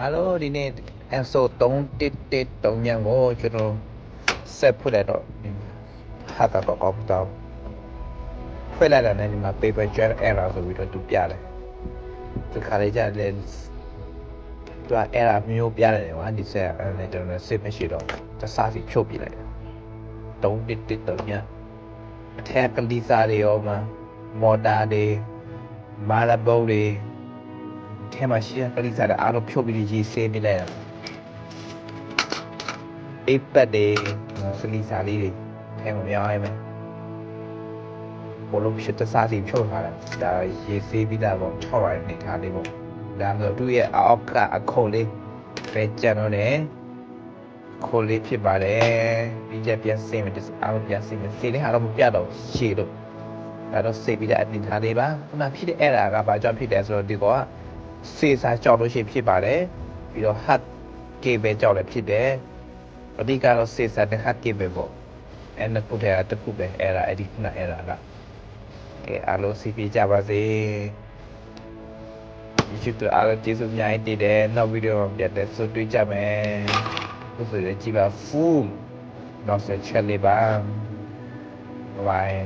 အားလုံးဒီနေ့ ENSO 311ညံကိုကျွန်တော်ဆက်ဖွင့်လိုက်တော့ဟာတာတော့ကောက်တော့ဖွင့်လိုက်တာနဲ့ဒီမှာ paper jet error ဆိုပြီးတော့သူပြတယ်ဒီခါလေးကြတယ်သူက error မျိုးပြတယ်ကွာဒီဆက်အဲ့ဒါကျွန်တော်စစ်မရှိတော့တစားစီဖြုတ်ပြလိုက်တယ်311ညံအထက်ကလီစာတွေရောမှာမော်တာတွေမာလာဘုတ်တွေ ထဲမှာရှိတဲ့ပရိသတ်တွေအားလုံးဖြုတ်ပြီးရေးဆေးပြလိုက်တာအိပ်ပတ်တွေစလီစာလေးတွေထဲမှာများရဲမယ်ဘလုံးဖြစ်တဲ့စားစီဖြုတ်ထားတာဒါရေးဆေးပြီးသားပေါ့ထောက်ရတဲ့နေထားလေးပေါ့ဒါဆိုသူ့ရဲ့အောက်ကအခုံလေးပဲကြံတော့တယ်ခိုးလေးဖြစ်ပါတယ်ပြီးချက်ပြန်စင်းမယ်အားလုံးပြန်စင်းမယ်ဆေးလေးဟာတော့မပြတော့ရှည်လို့ဒါတော့ဆေးပြီးတဲ့အနေထားလေးပါခုနဖြစ်တဲ့အဲ့ဒါကဘာကြောင့်ဖြစ်တယ်ဆိုတော့ဒီကောက စေစာကြောက်လို့ရှိရင်ဖြစ်ပါတယ်ပြီးတော့ hard cable ကြောက်လည်းဖြစ်တယ်အဓိကတော့စေစာနဲ့ hard cable ပေါ့အဲ့နှစ်ခုတည်းကတစ်ခုပဲအဲ့ဒါအဲ့ဒီခုနအဲ့ဒါကကဲအားလုံးစီပြကြပါစေ YouTube တို့အားလုံးကျေးဇူးအများကြီးတင်တယ်နောက်ဗီဒီယိုမှာပြန်တဲ့ဆိုတွေ့ကြမယ်ဟုတ်ဆိုရင်ကြည့်ပါ full နောက်ဆက်ချက်လေးပါ bye